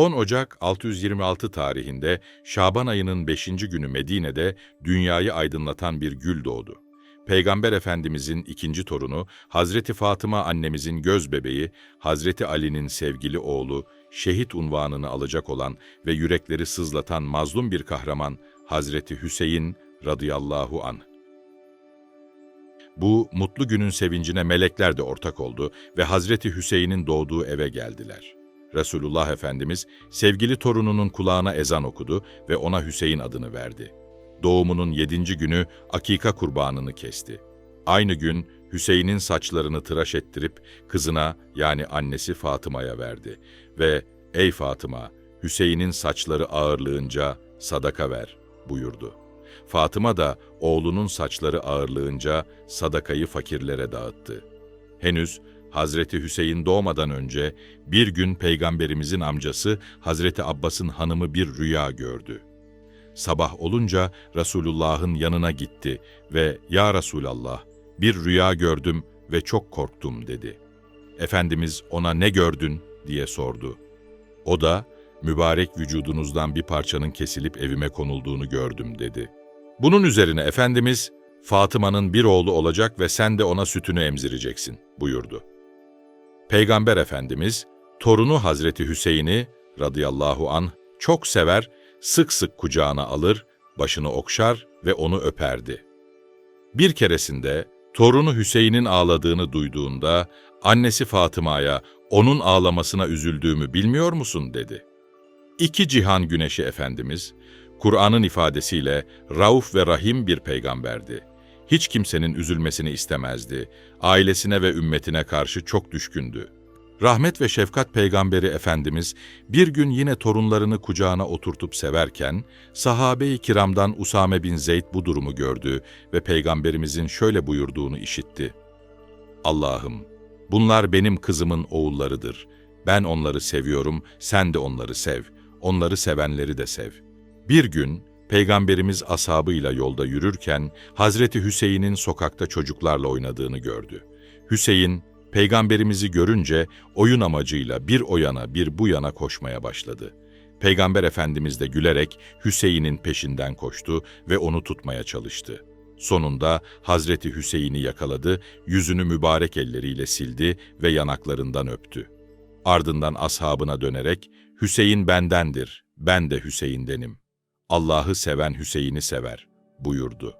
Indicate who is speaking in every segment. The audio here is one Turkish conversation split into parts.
Speaker 1: 10 Ocak 626 tarihinde Şaban ayının 5. günü Medine'de dünyayı aydınlatan bir gül doğdu. Peygamber Efendimizin ikinci torunu, Hazreti Fatıma annemizin göz bebeği, Hazreti Ali'nin sevgili oğlu, şehit unvanını alacak olan ve yürekleri sızlatan mazlum bir kahraman Hazreti Hüseyin radıyallahu anh. Bu mutlu günün sevincine melekler de ortak oldu ve Hazreti Hüseyin'in doğduğu eve geldiler. Resulullah Efendimiz sevgili torununun kulağına ezan okudu ve ona Hüseyin adını verdi. Doğumunun yedinci günü akika kurbanını kesti. Aynı gün Hüseyin'in saçlarını tıraş ettirip kızına yani annesi Fatıma'ya verdi ve ''Ey Fatıma, Hüseyin'in saçları ağırlığınca sadaka ver.'' buyurdu. Fatıma da oğlunun saçları ağırlığınca sadakayı fakirlere dağıttı. Henüz Hazreti Hüseyin doğmadan önce bir gün peygamberimizin amcası Hazreti Abbas'ın hanımı bir rüya gördü. Sabah olunca Resulullah'ın yanına gitti ve ''Ya Resulallah, bir rüya gördüm ve çok korktum.'' dedi. Efendimiz ona ne gördün diye sordu. O da mübarek vücudunuzdan bir parçanın kesilip evime konulduğunu gördüm dedi. Bunun üzerine Efendimiz, Fatıma'nın bir oğlu olacak ve sen de ona sütünü emzireceksin buyurdu. Peygamber Efendimiz, torunu Hazreti Hüseyin'i radıyallahu an çok sever, sık sık kucağına alır, başını okşar ve onu öperdi. Bir keresinde torunu Hüseyin'in ağladığını duyduğunda annesi Fatıma'ya onun ağlamasına üzüldüğümü bilmiyor musun dedi. İki cihan güneşi Efendimiz, Kur'an'ın ifadesiyle rauf ve rahim bir peygamberdi. Hiç kimsenin üzülmesini istemezdi. Ailesine ve ümmetine karşı çok düşkündü. Rahmet ve şefkat peygamberi Efendimiz bir gün yine torunlarını kucağına oturtup severken, sahabe-i kiramdan Usame bin Zeyd bu durumu gördü ve peygamberimizin şöyle buyurduğunu işitti. Allah'ım, bunlar benim kızımın oğullarıdır. Ben onları seviyorum, sen de onları sev. Onları sevenleri de sev.'' Bir gün Peygamberimiz ashabıyla yolda yürürken Hazreti Hüseyin'in sokakta çocuklarla oynadığını gördü. Hüseyin, Peygamberimizi görünce oyun amacıyla bir o yana bir bu yana koşmaya başladı. Peygamber Efendimiz de gülerek Hüseyin'in peşinden koştu ve onu tutmaya çalıştı. Sonunda Hazreti Hüseyin'i yakaladı, yüzünü mübarek elleriyle sildi ve yanaklarından öptü. Ardından ashabına dönerek, Hüseyin bendendir, ben de Hüseyin'denim. Allah'ı seven Hüseyin'i sever buyurdu.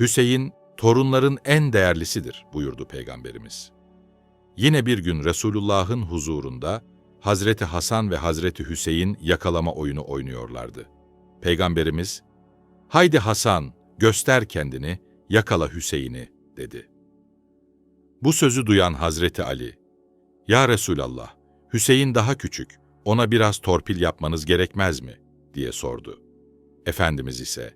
Speaker 1: Hüseyin, torunların en değerlisidir buyurdu Peygamberimiz. Yine bir gün Resulullah'ın huzurunda Hazreti Hasan ve Hazreti Hüseyin yakalama oyunu oynuyorlardı. Peygamberimiz, ''Haydi Hasan, göster kendini, yakala Hüseyin'i.'' dedi. Bu sözü duyan Hazreti Ali, ''Ya Resulallah, Hüseyin daha küçük, ona biraz torpil yapmanız gerekmez mi?'' diye sordu. Efendimiz ise,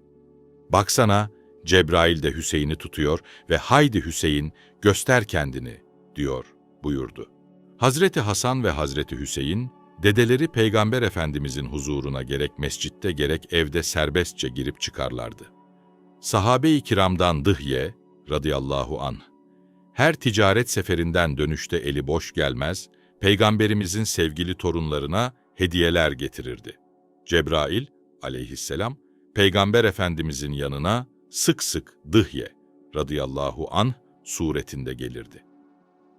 Speaker 1: baksana Cebrail de Hüseyin'i tutuyor ve haydi Hüseyin göster kendini diyor buyurdu. Hazreti Hasan ve Hazreti Hüseyin, dedeleri Peygamber Efendimizin huzuruna gerek mescitte gerek evde serbestçe girip çıkarlardı. Sahabe-i kiramdan Dıhye radıyallahu anh, her ticaret seferinden dönüşte eli boş gelmez, Peygamberimizin sevgili torunlarına hediyeler getirirdi. Cebrail, aleyhisselam, Peygamber Efendimizin yanına sık sık Dıhye radıyallahu anh suretinde gelirdi.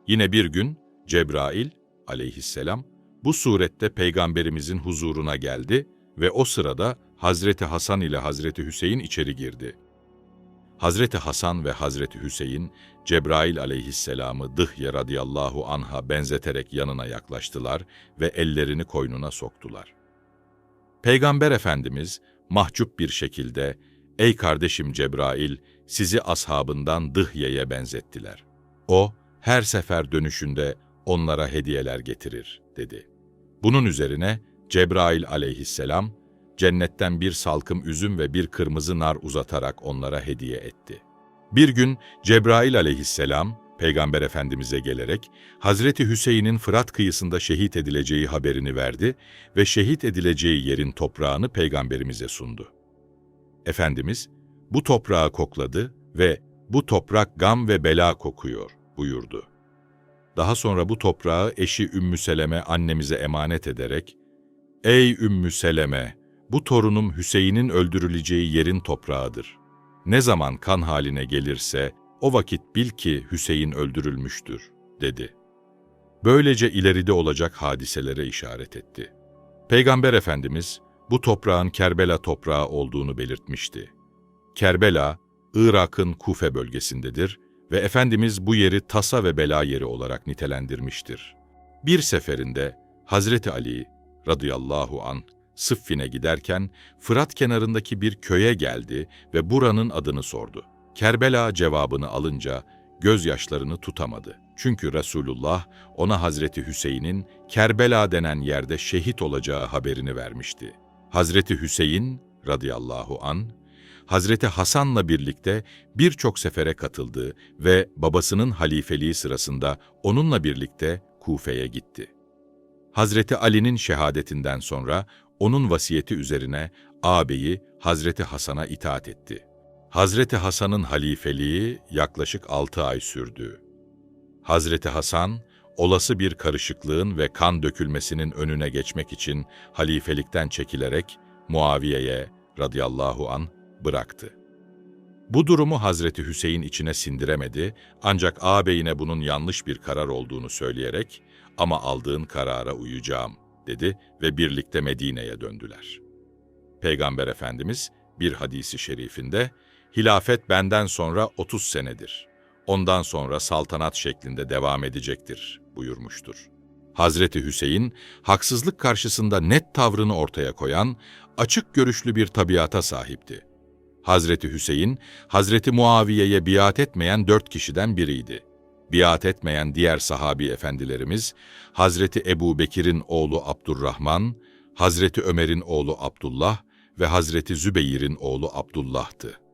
Speaker 1: Yine bir gün Cebrail aleyhisselam bu surette Peygamberimizin huzuruna geldi ve o sırada Hazreti Hasan ile Hazreti Hüseyin içeri girdi. Hazreti Hasan ve Hazreti Hüseyin, Cebrail aleyhisselamı Dıhye radıyallahu anha benzeterek yanına yaklaştılar ve ellerini koynuna soktular. Peygamber Efendimiz mahcup bir şekilde, ''Ey kardeşim Cebrail, sizi ashabından Dıhye'ye benzettiler. O, her sefer dönüşünde onlara hediyeler getirir.'' dedi. Bunun üzerine Cebrail aleyhisselam, cennetten bir salkım üzüm ve bir kırmızı nar uzatarak onlara hediye etti. Bir gün Cebrail aleyhisselam, Peygamber Efendimiz'e gelerek Hazreti Hüseyin'in Fırat kıyısında şehit edileceği haberini verdi ve şehit edileceği yerin toprağını Peygamberimize sundu. Efendimiz bu toprağı kokladı ve bu toprak gam ve bela kokuyor buyurdu. Daha sonra bu toprağı eşi Ümmü Seleme annemize emanet ederek, Ey Ümmü Seleme! Bu torunum Hüseyin'in öldürüleceği yerin toprağıdır. Ne zaman kan haline gelirse o vakit bil ki Hüseyin öldürülmüştür, dedi. Böylece ileride olacak hadiselere işaret etti. Peygamber Efendimiz bu toprağın Kerbela toprağı olduğunu belirtmişti. Kerbela, Irak'ın Kufe bölgesindedir ve Efendimiz bu yeri tasa ve bela yeri olarak nitelendirmiştir. Bir seferinde Hazreti Ali radıyallahu an Sıffin'e giderken Fırat kenarındaki bir köye geldi ve buranın adını sordu. Kerbela cevabını alınca gözyaşlarını tutamadı. Çünkü Resulullah ona Hazreti Hüseyin'in Kerbela denen yerde şehit olacağı haberini vermişti. Hazreti Hüseyin radıyallahu an Hazreti Hasan'la birlikte birçok sefere katıldı ve babasının halifeliği sırasında onunla birlikte Kufe'ye gitti. Hazreti Ali'nin şehadetinden sonra onun vasiyeti üzerine ağabeyi Hazreti Hasan'a itaat etti. Hazreti Hasan'ın halifeliği yaklaşık altı ay sürdü. Hazreti Hasan, olası bir karışıklığın ve kan dökülmesinin önüne geçmek için halifelikten çekilerek Muaviye'ye radıyallahu an bıraktı. Bu durumu Hazreti Hüseyin içine sindiremedi ancak ağabeyine bunun yanlış bir karar olduğunu söyleyerek ama aldığın karara uyacağım dedi ve birlikte Medine'ye döndüler. Peygamber Efendimiz bir hadisi şerifinde hilafet benden sonra 30 senedir. Ondan sonra saltanat şeklinde devam edecektir buyurmuştur. Hazreti Hüseyin, haksızlık karşısında net tavrını ortaya koyan, açık görüşlü bir tabiata sahipti. Hazreti Hüseyin, Hazreti Muaviye'ye biat etmeyen dört kişiden biriydi. Biat etmeyen diğer sahabi efendilerimiz, Hazreti Ebu Bekir'in oğlu Abdurrahman, Hazreti Ömer'in oğlu Abdullah ve Hazreti Zübeyir'in oğlu Abdullah'tı.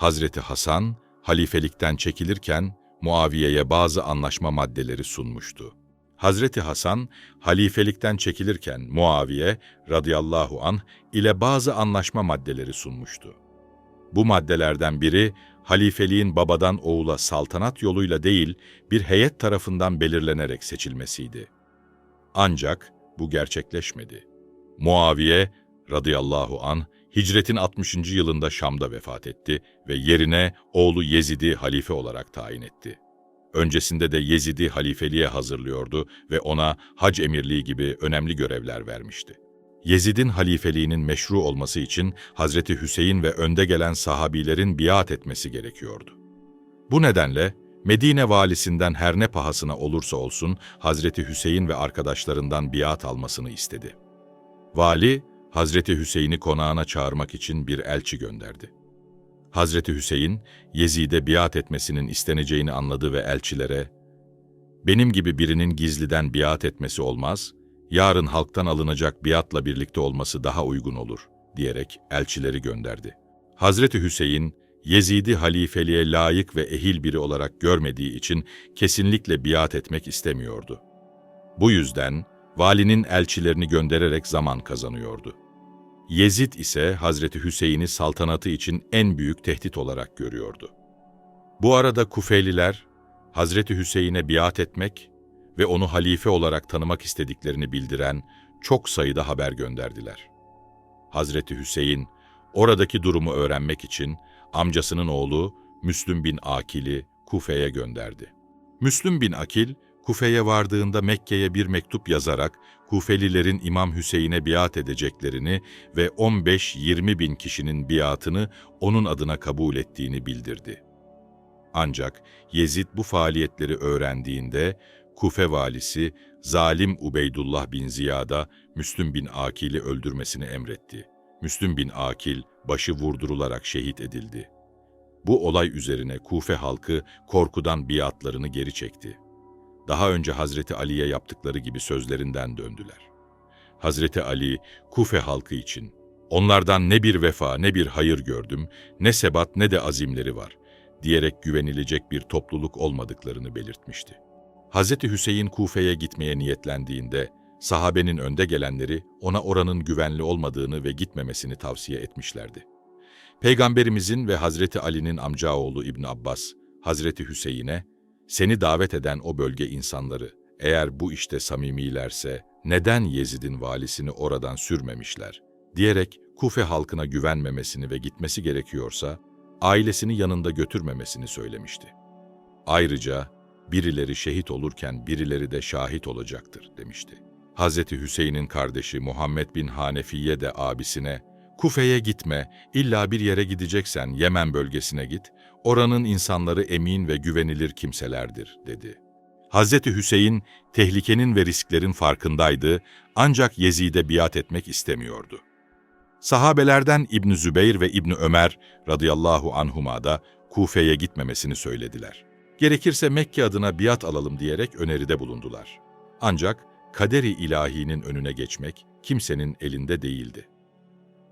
Speaker 1: Hazreti Hasan, halifelikten çekilirken Muaviye'ye bazı anlaşma maddeleri sunmuştu. Hazreti Hasan, halifelikten çekilirken Muaviye radıyallahu an ile bazı anlaşma maddeleri sunmuştu. Bu maddelerden biri, halifeliğin babadan oğula saltanat yoluyla değil, bir heyet tarafından belirlenerek seçilmesiydi. Ancak bu gerçekleşmedi. Muaviye radıyallahu an hicretin 60. yılında Şam'da vefat etti ve yerine oğlu Yezid'i halife olarak tayin etti. Öncesinde de Yezid'i halifeliğe hazırlıyordu ve ona hac emirliği gibi önemli görevler vermişti. Yezid'in halifeliğinin meşru olması için Hazreti Hüseyin ve önde gelen sahabilerin biat etmesi gerekiyordu. Bu nedenle Medine valisinden her ne pahasına olursa olsun Hazreti Hüseyin ve arkadaşlarından biat almasını istedi. Vali, Hazreti Hüseyin'i konağına çağırmak için bir elçi gönderdi. Hazreti Hüseyin, Yezid'e biat etmesinin isteneceğini anladı ve elçilere, ''Benim gibi birinin gizliden biat etmesi olmaz, yarın halktan alınacak biatla birlikte olması daha uygun olur.'' diyerek elçileri gönderdi. Hazreti Hüseyin, Yezid'i halifeliğe layık ve ehil biri olarak görmediği için kesinlikle biat etmek istemiyordu. Bu yüzden valinin elçilerini göndererek zaman kazanıyordu. Yezid ise Hazreti Hüseyin'i saltanatı için en büyük tehdit olarak görüyordu. Bu arada Kufeyliler, Hazreti Hüseyin'e biat etmek ve onu halife olarak tanımak istediklerini bildiren çok sayıda haber gönderdiler. Hazreti Hüseyin, oradaki durumu öğrenmek için amcasının oğlu Müslüm bin Akil'i Kufe'ye gönderdi. Müslüm bin Akil, Kufe'ye vardığında Mekke'ye bir mektup yazarak Kufelilerin İmam Hüseyin'e biat edeceklerini ve 15-20 bin kişinin biatını onun adına kabul ettiğini bildirdi. Ancak Yezid bu faaliyetleri öğrendiğinde Kufe valisi zalim Ubeydullah bin Ziyad'a Müslüm bin Akil'i öldürmesini emretti. Müslüm bin Akil başı vurdurularak şehit edildi. Bu olay üzerine Kufe halkı korkudan biatlarını geri çekti daha önce Hazreti Ali'ye yaptıkları gibi sözlerinden döndüler. Hazreti Ali, Kufe halkı için, onlardan ne bir vefa ne bir hayır gördüm, ne sebat ne de azimleri var, diyerek güvenilecek bir topluluk olmadıklarını belirtmişti. Hazreti Hüseyin Kufe'ye gitmeye niyetlendiğinde, sahabenin önde gelenleri ona oranın güvenli olmadığını ve gitmemesini tavsiye etmişlerdi. Peygamberimizin ve Hazreti Ali'nin amcaoğlu İbn Abbas, Hazreti Hüseyin'e seni davet eden o bölge insanları, eğer bu işte samimilerse neden Yezid'in valisini oradan sürmemişler diyerek Kufe halkına güvenmemesini ve gitmesi gerekiyorsa ailesini yanında götürmemesini söylemişti. Ayrıca birileri şehit olurken birileri de şahit olacaktır demişti. Hazreti Hüseyin'in kardeşi Muhammed bin Hanefiye de abisine Kufe'ye gitme, illa bir yere gideceksen Yemen bölgesine git, oranın insanları emin ve güvenilir kimselerdir, dedi. Hazreti Hüseyin, tehlikenin ve risklerin farkındaydı, ancak Yezid'e biat etmek istemiyordu. Sahabelerden İbn Zübeyr ve İbn Ömer radıyallahu anhuma da Kufe'ye gitmemesini söylediler. Gerekirse Mekke adına biat alalım diyerek öneride bulundular. Ancak kaderi ilahinin önüne geçmek kimsenin elinde değildi.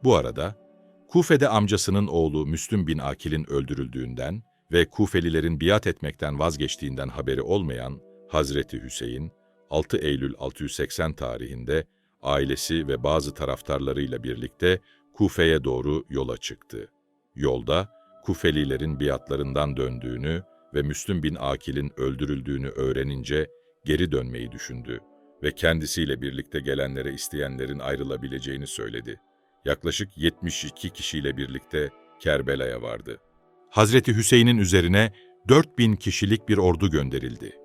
Speaker 1: Bu arada Kufe'de amcasının oğlu Müslüm bin Akil'in öldürüldüğünden ve Kufelilerin biat etmekten vazgeçtiğinden haberi olmayan Hazreti Hüseyin, 6 Eylül 680 tarihinde ailesi ve bazı taraftarlarıyla birlikte Kufe'ye doğru yola çıktı. Yolda Kufelilerin biatlarından döndüğünü ve Müslüm bin Akil'in öldürüldüğünü öğrenince geri dönmeyi düşündü ve kendisiyle birlikte gelenlere isteyenlerin ayrılabileceğini söyledi. Yaklaşık 72 kişiyle birlikte Kerbela'ya vardı. Hazreti Hüseyin'in üzerine 4000 kişilik bir ordu gönderildi.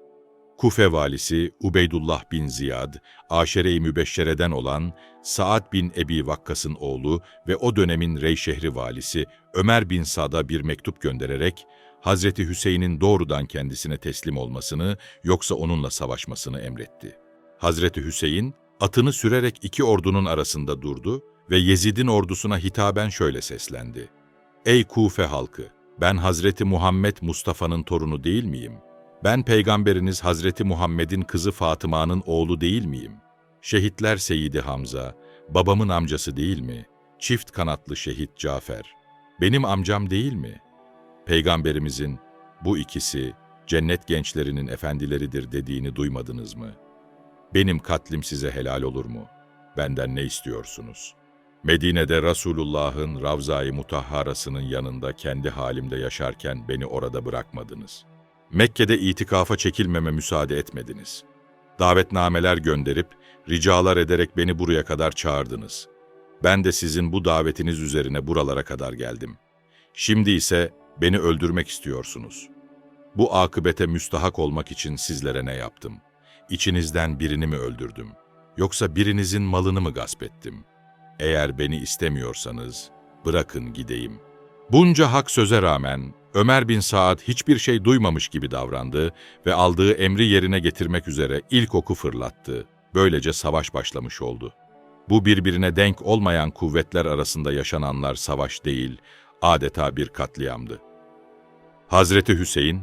Speaker 1: Kufe valisi Ubeydullah bin Ziyad, Aşere-i Mübeşşere'den olan Saad bin Ebi Vakkas'ın oğlu ve o dönemin Rey şehri valisi Ömer bin Sad'a bir mektup göndererek Hazreti Hüseyin'in doğrudan kendisine teslim olmasını yoksa onunla savaşmasını emretti. Hazreti Hüseyin atını sürerek iki ordunun arasında durdu ve Yezid'in ordusuna hitaben şöyle seslendi. Ey Kufe halkı! Ben Hazreti Muhammed Mustafa'nın torunu değil miyim? Ben peygamberiniz Hazreti Muhammed'in kızı Fatıma'nın oğlu değil miyim? Şehitler Seyidi Hamza, babamın amcası değil mi? Çift kanatlı şehit Cafer, benim amcam değil mi? Peygamberimizin bu ikisi cennet gençlerinin efendileridir dediğini duymadınız mı? Benim katlim size helal olur mu? Benden ne istiyorsunuz?'' Medine'de Resulullah'ın Ravza-i Mutahharası'nın yanında kendi halimde yaşarken beni orada bırakmadınız. Mekke'de itikafa çekilmeme müsaade etmediniz. Davetnameler gönderip, ricalar ederek beni buraya kadar çağırdınız. Ben de sizin bu davetiniz üzerine buralara kadar geldim. Şimdi ise beni öldürmek istiyorsunuz. Bu akıbete müstahak olmak için sizlere ne yaptım? İçinizden birini mi öldürdüm? Yoksa birinizin malını mı gasp ettim?'' Eğer beni istemiyorsanız bırakın gideyim. Bunca hak söze rağmen Ömer bin Saad hiçbir şey duymamış gibi davrandı ve aldığı emri yerine getirmek üzere ilk oku fırlattı. Böylece savaş başlamış oldu. Bu birbirine denk olmayan kuvvetler arasında yaşananlar savaş değil, adeta bir katliamdı. Hazreti Hüseyin,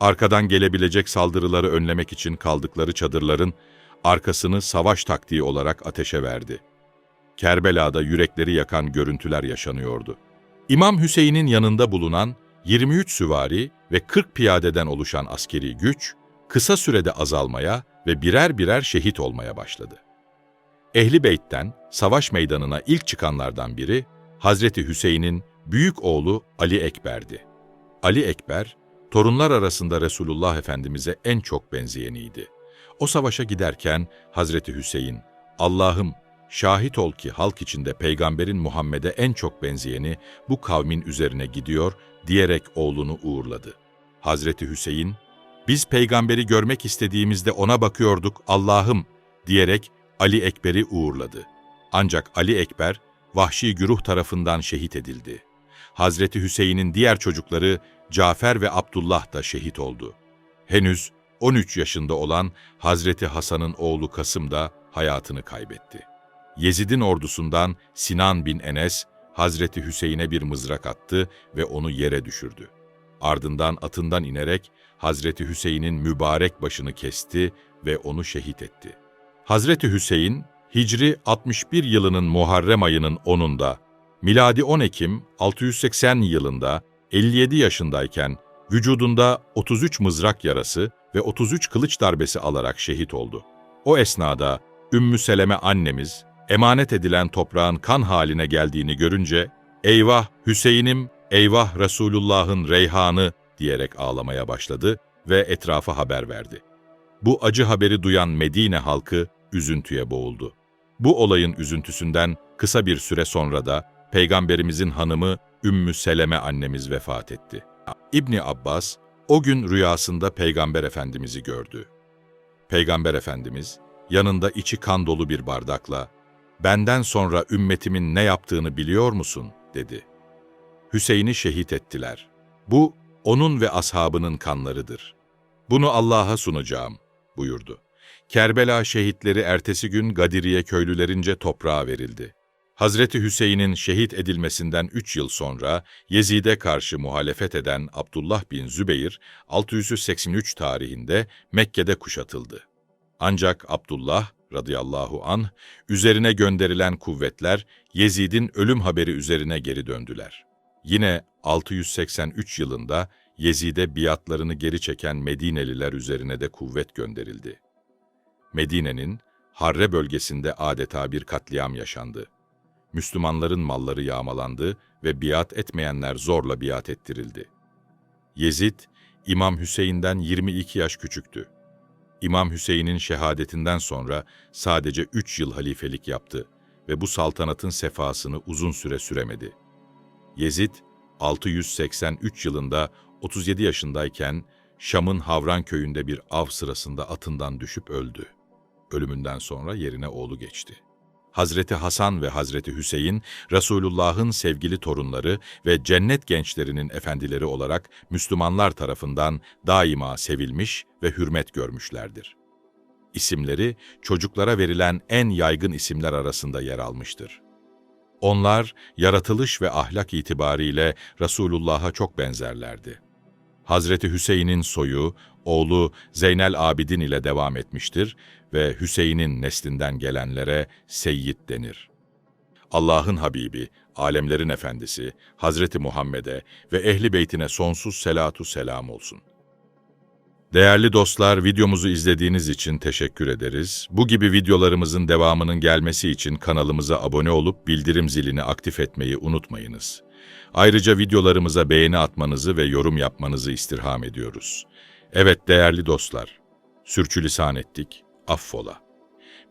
Speaker 1: arkadan gelebilecek saldırıları önlemek için kaldıkları çadırların arkasını savaş taktiği olarak ateşe verdi. Kerbela'da yürekleri yakan görüntüler yaşanıyordu. İmam Hüseyin'in yanında bulunan 23 süvari ve 40 piyadeden oluşan askeri güç, kısa sürede azalmaya ve birer birer şehit olmaya başladı. Ehli Beyt'ten savaş meydanına ilk çıkanlardan biri, Hazreti Hüseyin'in büyük oğlu Ali Ekber'di. Ali Ekber, torunlar arasında Resulullah Efendimiz'e en çok benzeyeniydi. O savaşa giderken Hazreti Hüseyin, Allah'ım Şahit ol ki halk içinde peygamberin Muhammed'e en çok benzeyeni bu kavmin üzerine gidiyor diyerek oğlunu uğurladı. Hazreti Hüseyin, biz peygamberi görmek istediğimizde ona bakıyorduk Allah'ım diyerek Ali Ekber'i uğurladı. Ancak Ali Ekber, vahşi güruh tarafından şehit edildi. Hazreti Hüseyin'in diğer çocukları Cafer ve Abdullah da şehit oldu. Henüz 13 yaşında olan Hazreti Hasan'ın oğlu Kasım da hayatını kaybetti. Yezid'in ordusundan Sinan bin Enes, Hazreti Hüseyin'e bir mızrak attı ve onu yere düşürdü. Ardından atından inerek Hazreti Hüseyin'in mübarek başını kesti ve onu şehit etti. Hazreti Hüseyin, Hicri 61 yılının Muharrem ayının 10'unda, miladi 10 Ekim 680 yılında 57 yaşındayken vücudunda 33 mızrak yarası ve 33 kılıç darbesi alarak şehit oldu. O esnada Ümmü Seleme annemiz emanet edilen toprağın kan haline geldiğini görünce, eyvah Hüseyin'im, eyvah Resulullah'ın reyhanı diyerek ağlamaya başladı ve etrafa haber verdi. Bu acı haberi duyan Medine halkı üzüntüye boğuldu. Bu olayın üzüntüsünden kısa bir süre sonra da Peygamberimizin hanımı Ümmü Seleme annemiz vefat etti. İbni Abbas o gün rüyasında Peygamber Efendimiz'i gördü. Peygamber Efendimiz yanında içi kan dolu bir bardakla "Benden sonra ümmetimin ne yaptığını biliyor musun?" dedi. Hüseyin'i şehit ettiler. Bu onun ve ashabının kanlarıdır. Bunu Allah'a sunacağım buyurdu. Kerbela şehitleri ertesi gün Gadiriye köylülerince toprağa verildi. Hazreti Hüseyin'in şehit edilmesinden üç yıl sonra Yezid'e karşı muhalefet eden Abdullah bin Zübeyir 683 tarihinde Mekke'de kuşatıldı. Ancak Abdullah radıyallahu anh üzerine gönderilen kuvvetler Yezid'in ölüm haberi üzerine geri döndüler. Yine 683 yılında Yezid'e biatlarını geri çeken Medineliler üzerine de kuvvet gönderildi. Medine'nin Harre bölgesinde adeta bir katliam yaşandı. Müslümanların malları yağmalandı ve biat etmeyenler zorla biat ettirildi. Yezid, İmam Hüseyin'den 22 yaş küçüktü. İmam Hüseyin'in şehadetinden sonra sadece 3 yıl halifelik yaptı ve bu saltanatın sefasını uzun süre süremedi. Yezid, 683 yılında 37 yaşındayken Şam'ın Havran köyünde bir av sırasında atından düşüp öldü. Ölümünden sonra yerine oğlu geçti. Hazreti Hasan ve Hazreti Hüseyin, Resulullah'ın sevgili torunları ve cennet gençlerinin efendileri olarak Müslümanlar tarafından daima sevilmiş ve hürmet görmüşlerdir. İsimleri çocuklara verilen en yaygın isimler arasında yer almıştır. Onlar yaratılış ve ahlak itibariyle Resulullah'a çok benzerlerdi. Hazreti Hüseyin'in soyu, oğlu Zeynel Abidin ile devam etmiştir ve Hüseyin'in neslinden gelenlere Seyyid denir. Allah'ın Habibi, alemlerin efendisi, Hazreti Muhammed'e ve ehli beytine sonsuz selatu selam olsun. Değerli dostlar, videomuzu izlediğiniz için teşekkür ederiz. Bu gibi videolarımızın devamının gelmesi için kanalımıza abone olup bildirim zilini aktif etmeyi unutmayınız. Ayrıca videolarımıza beğeni atmanızı ve yorum yapmanızı istirham ediyoruz. Evet değerli dostlar, sürçülisan ettik, affola.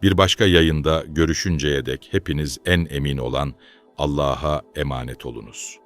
Speaker 1: Bir başka yayında görüşünceye dek hepiniz en emin olan Allah'a emanet olunuz.